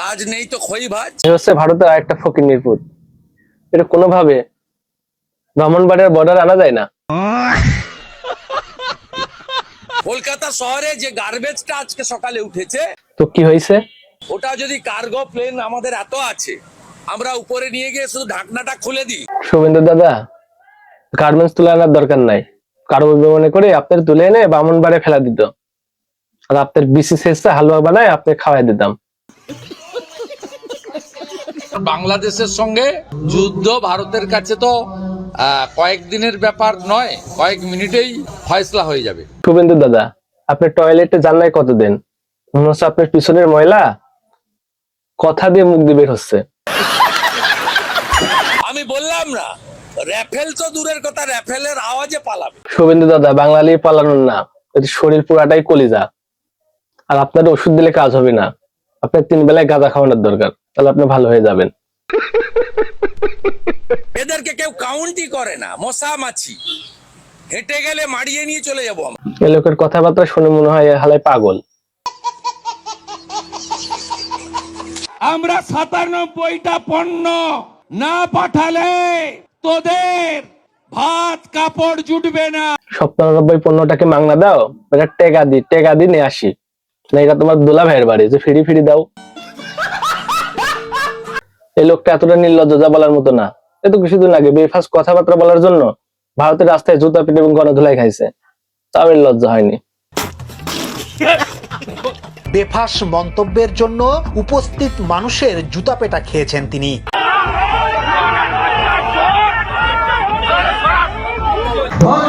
কাজ নেই তো খই ভাজ। হচ্ছে ভারতের আরেকটা ফকির নির্পুত এটা কোনোভাবে ব্রাহ্মণবাড়িয়ার বর্ডার আনা যায় না। কলকাতা শহরে যে গার্বেজটা আজকে সকালে উঠেছে তো কি হয়েছে? ওটা যদি কার্গো প্লেন আমাদের এত আছে আমরা উপরে নিয়ে গিয়ে শুধু ঢাকনাটা খুলে দিই। শুভেন্দু দাদা গার্মেন্টস তুলে আনার দরকার নাই। কারও বিমানে করে আপনার তুলে এনে ব্রাহ্মণবাড়ে ফেলা দিত। আর আপনার বিসি শেষে হালুয়া বানায় আপনি খাওয়াই দিতাম। বাংলাদেশের সঙ্গে যুদ্ধ ভারতের কাছে তো কয়েকদিনের ব্যাপার নয় কয়েক মিনিটেই ফয়সলা হয়ে যাবে। শুভেন্দু দাদা আপনি টয়লেটে যান নাই কতদিন? মনে হচ্ছে আপনার পিছনের ময়লা কথা দিয়ে মুখ দিয়ে বের হচ্ছে। আমি বললাম না র্যাফেল তো দূরের কথা র্যাফেলের আওয়াজে পালাবে। শুভেন্দু দাদা বাঙালি পালানোর না শরীর পুরাটাই কলিজা। আর আপনার ওষুধ দিলে কাজ হবে না। আপনার তিন বেলায় গাঁজা খাওয়ানোর দরকার তাহলে আপনি ভালো হয়ে যাবেন। এদেরকে কেউ কাউন্টই করে না মশা মাছি হেঁটে গেলে মারিয়ে নিয়ে চলে যাব আমরা। এ লোকের কথাবার্তা শুনে মনে হয় হালাই পাগল। আমরা সাতানব্বইটা পণ্য না পাঠালে তোদের ভাত কাপড় জুটবে না। সপ্তানব্বই পণ্যটাকে মাংনা দাও এটা টেকা দি টেকা দি নিয়ে আসি। না এটা তোমার দোলা ভাইয়ের বাড়ি যে ফিরি ফিরি দাও। এই লোকটা এতটা নির্লজ্জ যা বলার মতো না। এ তো কিছুদিন আগে বেফাস কথাবার্তা বলার জন্য ভারতের রাস্তায় জুতা পিটে এবং গণধুলাই খাইছে। তাও এর লজ্জা হয়নি। বেফাস মন্তব্যের জন্য উপস্থিত মানুষের জুতা পেটা খেয়েছেন তিনি। হওয়া